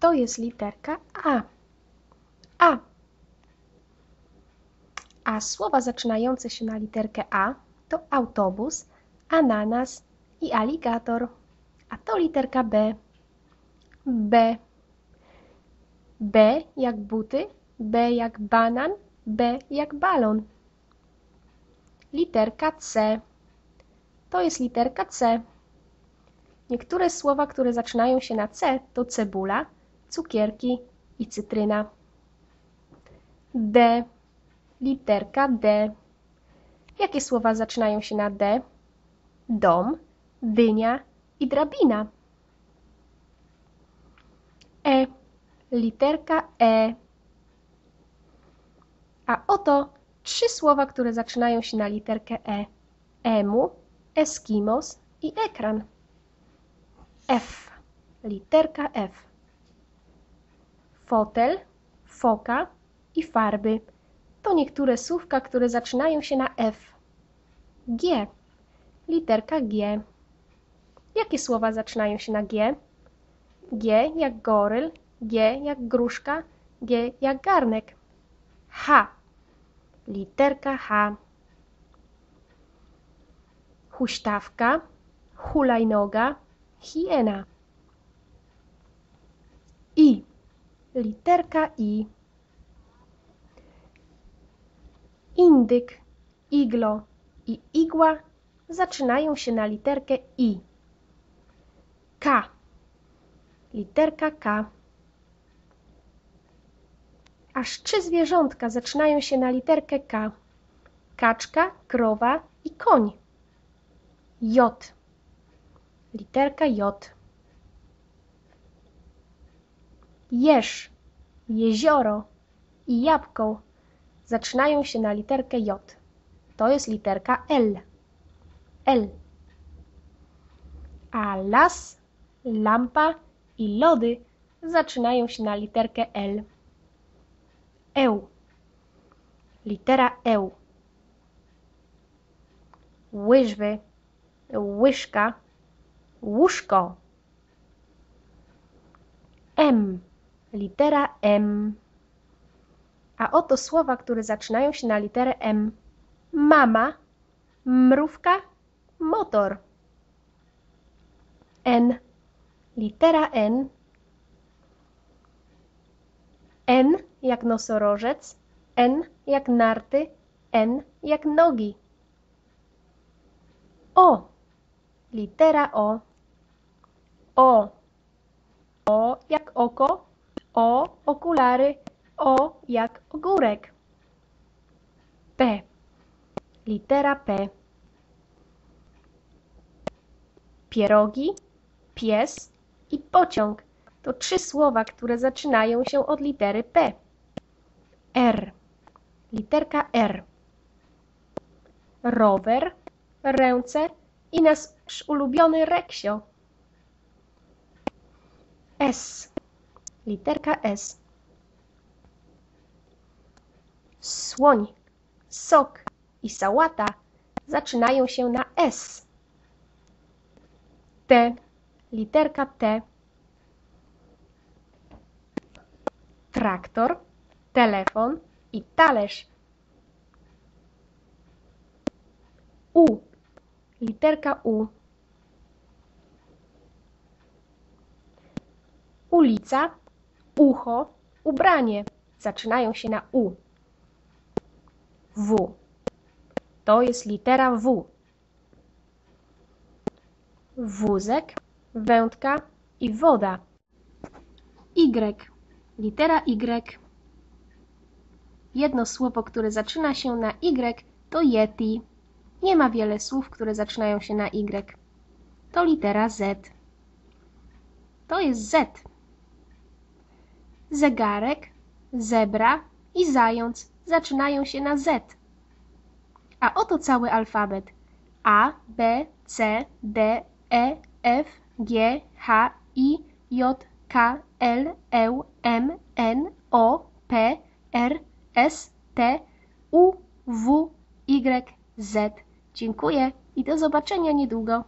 To jest literka A. A. A słowa zaczynające się na literkę A to autobus, ananas i aligator. A to literka B. B. B jak buty, B jak banan, B jak balon. Literka C. To jest literka C. Niektóre słowa, które zaczynają się na C to cebula, cukierki i cytryna. D. Literka D. Jakie słowa zaczynają się na D? Dom, dynia i drabina. E. Literka E. A oto trzy słowa, które zaczynają się na literkę E. Emu, Eskimos i ekran. F. Literka F. Fotel, foka i farby. To niektóre słówka, które zaczynają się na F. G. Literka G. Jakie słowa zaczynają się na G? G jak goryl, G jak gruszka, G jak garnek. H. Literka H. Huśtawka, hulajnoga, hiena. I. Literka I. Indyk, iglo i igła zaczynają się na literkę I. K. Literka K. Aż trzy zwierzątka zaczynają się na literkę K. Kaczka, krowa i koń. J. Literka J. Jeż, jezioro i jabłko zaczynają się na literkę J. To jest literka L. L. A las, lampa i lody zaczynają się na literkę L. Eł. Litera Eł. Łyżwy, łyżka, łóżko. M. Litera M. A oto słowa, które zaczynają się na literę M. Mama, mrówka, motor. N. Litera N. N jak nosorożec, N jak narty, N jak nogi. O. Litera O. O. O jak oko, O okulary, O jak ogórek. P. Litera P. Pierogi, pies i pociąg to trzy słowa, które zaczynają się od litery P. R. Literka R. Rower, ręce i nasz ulubiony reksio. S. Literka S. Słoń, sok i sałata zaczynają się na S. T. Literka T. Traktor, telefon i talerz. U. Literka U. Ulica, ucho, ubranie zaczynają się na U. W. To jest litera W. Wózek, wędka i woda. Y. Litera Y. Jedno słowo, które zaczyna się na Y to Yeti. Nie ma wiele słów, które zaczynają się na Y. To litera Z. To jest Z. Zegarek, zebra i zając zaczynają się na Z. A oto cały alfabet. A, B, C, D, E, F, G, H, I, J, K, L, E, M, N, O, P, R, S, T, U, W, Y, Z. Dziękuję i do zobaczenia niedługo.